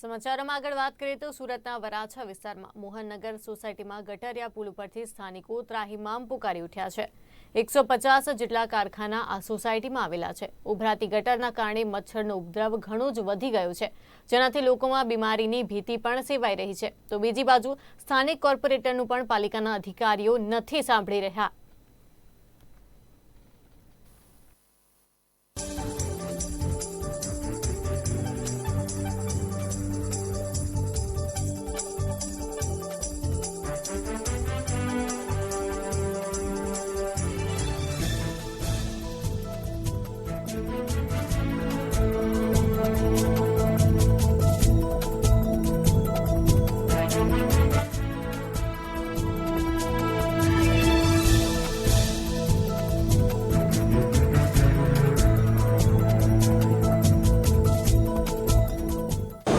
સમાચારોમાં આગળ વાત કરીએ તો સુરતના વરાછા વિસ્તારમાં મોહનનગર સોસાયટીમાં ગટરિયા પુલ ઉપરથી સ્થાનિકો ત્રાહિમામ પુકારી ઉઠ્યા છે. એકસો પચાસ જેટલા કારખાના આ સોસાયટીમાં આવેલા છે. ઉભરાતી ગટરના કારણે મચ્છરનો ઉપદ્રવ ઘણો જ વધી ગયો છે. જેનાથી લોકોમાં બીમારીની ભીતિ પણ સેવાઈ રહી છે. તો બીજી બાજુ સ્થાનિક કોર્પોરેટરનું પણ પાલિકાના અધિકારીઓ નથી સાંભળી રહ્યા.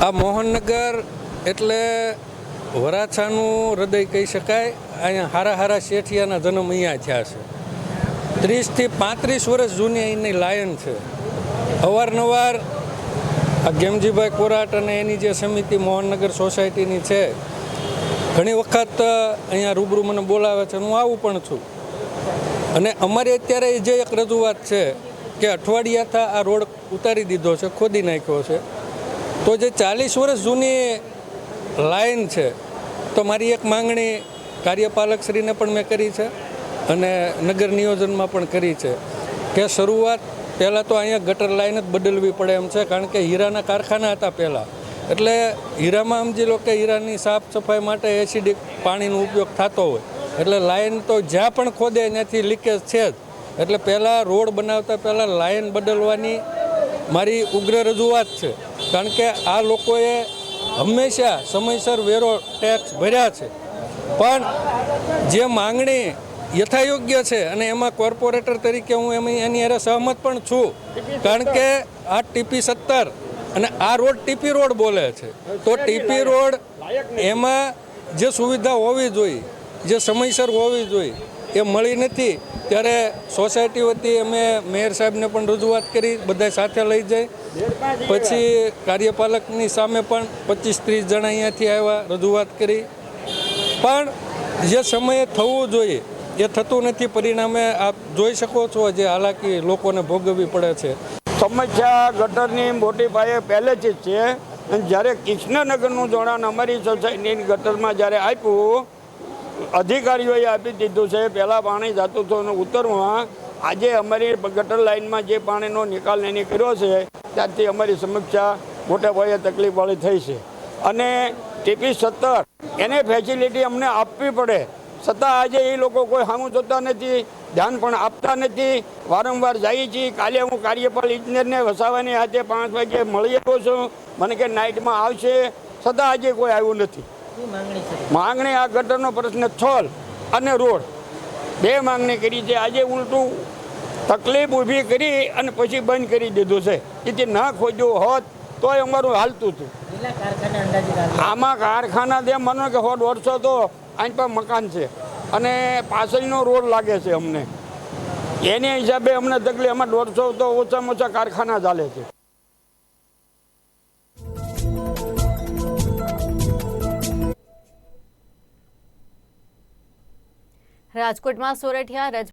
આ મોહનનગર એટલે વરાછાનું હૃદય કહી શકાય. અહીંયા હારા હારા શેઠિયાના જન્મ અહીંયા થયા છે. ત્રીસથી પાંત્રીસ વર્ષ જૂની અહીંની લાયન છે. અવારનવાર આ ગેમજીભાઈ કોરાટ અને એની જે સમિતિ મોહનનગર સોસાયટીની છે, ઘણી વખત અહીંયા રૂબરૂ મને બોલાવે છે. હું આવું પણ છું. અને અમારી અત્યારે જે એક રજૂઆત છે કે અઠવાડિયાથી આ રોડ ઉતારી દીધો છે, ખોદી નાખ્યો છે. તો જે ચાલીસ વર્ષ જૂની લાઈન છે, તો મારી એક માંગણી કાર્યપાલકશ્રીને પણ મેં કરી છે અને નગર નિયોજનમાં પણ કરી છે કે શરૂઆત પહેલાં તો અહીંયા ગટર લાઈન જ બદલવી પડે એમ છે, કારણ કે હીરાના કારખાના હતા પહેલાં. એટલે હીરામાં સમજી લો કે હીરાની સાફ સફાઈ માટે એસિડિક પાણીનો ઉપયોગ થતો હોય, એટલે લાઈન તો જ્યાં પણ ખોદે ત્યાંથી લીકેજ છે જ. એટલે પહેલાં રોડ બનાવતા પહેલાં લાઈન બદલવાની મારી ઉગ્ર રજૂઆત છે. કારણ કે આ લોકોએ હંમેશા સમયસર વેરો ટેક્સ ભર્યા છે. પણ જે માંગણી યથાયોગ્ય છે અને એમાં કોર્પોરેટર તરીકે હું એમ એની અરે સહમત પણ છું. કારણ કે આ ટીપી સત્તર અને આ રોડ ટીપી રોડ બોલે છે. તો ટીપી રોડ એમાં જે સુવિધા હોવી જોઈએ, જે સમયસર હોવી જોઈએ, એ મળી નથી. ત્યારે સોસાયટી વતી અમે મેયર સાહેબને પણ રજૂઆત કરી બધા સાથે લઈ જાય પછી કાર્યપાલકની સામે પણ પચીસ ત્રીસ જણા અહીંયાથી આવ્યા, રજૂઆત કરી. પણ જે સમયે થવું જોઈએ, એ થતું નથી. પરિણામે આપ જોઈ શકો છો જે હાલાકી લોકોને ભોગવવી પડે છે. સમસ્યા ગટરની મોટી પાયે પહેલેથી જ છે. અને જ્યારે કૃષ્ણનગરનું જોડાણ અમારી સોસાયટીની ગટરમાં જ્યારે આપ્યું અધિકારીઓએ આપી દીધું છે, પહેલાં પાણી જતું હતું અને ઉત્તરમાં આજે અમારી ગટર લાઇનમાં જે પાણીનો નિકાલ એને કર્યો છે, ત્યારથી અમારી સમસ્યા મોટા પાયે તકલીફવાળી થઈ છે. અને ટીપી સત્તર, એને ફેસિલિટી અમને આપવી પડે. છતાં આજે એ લોકો કોઈ સામું જોતા નથી, ધ્યાન પણ આપતા નથી. વારંવાર જઈએ છીએ કાલે હું કાર્યપાલ ઇજનેરને વસાવાની હાથે પાંચ વાગે મળી આવ્યો છું. મને કે નાઇટમાં આવશે. છતાં આજે કોઈ આવ્યું નથી. માંગણી આ ગટરનો પ્રશ્ન છોલ અને રોડ. બે માંગણી કરી છે. આજે ઉલટું તકલીફ ઊભી કરી અને પછી બંધ કરી દીધું છે. એથી ના ખોજ્યું હોત તોય અમારું હાલતું હતું. આમાં કારખાના જેમ માનો કે હો દોઢસો તો અહીં પર મકાન છે. અને પાછળનો રોડ લાગે છે અમને. એને હિસાબે અમને તકલીફ. અમારે દોઢસો તો ઓછામાં ઓછા કારખાના ચાલે છે. રાજકોટમાં સોરઠિયા